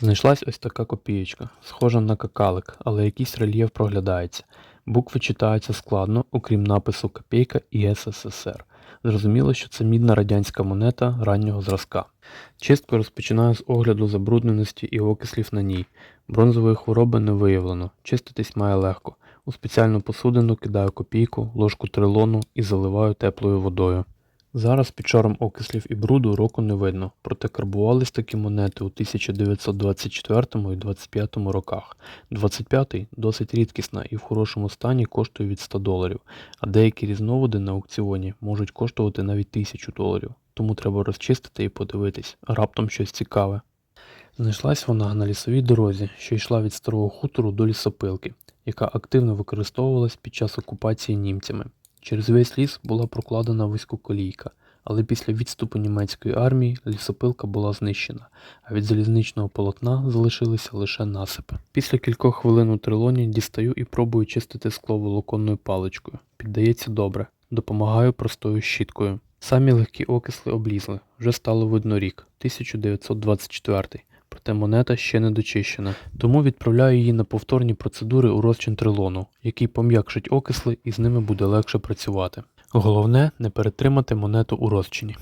Знайшлась ось така копієчка, схожа на какалик, але якийсь рельєф проглядається. Букви читаються складно, окрім напису Копійка і СССР. Зрозуміло, що це мідна радянська монета раннього зразка. Чистку розпочинаю з огляду забрудненості і окислів на ній. Бронзової хвороби не виявлено, чиститись має легко. У спеціальну посудину кидаю копійку, ложку трилону і заливаю теплою водою. Зараз під шаром окислів і бруду року не видно, проте карбувались такі монети у 1924 і 25 роках. 25-й досить рідкісна і в хорошому стані коштує від 100 доларів, а деякі різновиди на аукціоні можуть коштувати навіть 1000 доларів, тому треба розчистити і подивитись, раптом щось цікаве. Знайшлась вона на лісовій дорозі, що йшла від старого хутору до лісопилки, яка активно використовувалась під час окупації німцями. Через весь ліс була прокладена вузькоколійка, але після відступу німецької армії лісопилка була знищена, а від залізничного полотна залишилися лише насипи. Після кількох хвилин у трилоні дістаю і пробую чистити скло волоконною паличкою. Піддається добре. Допомагаю простою щіткою. Самі легкі окисли облізли, вже стало видно рік 1924. Проте монета ще не дочищена, тому відправляю її на повторні процедури у розчин трилону, який пом'якшить окисли і з ними буде легше працювати. Головне не перетримати монету у розчині.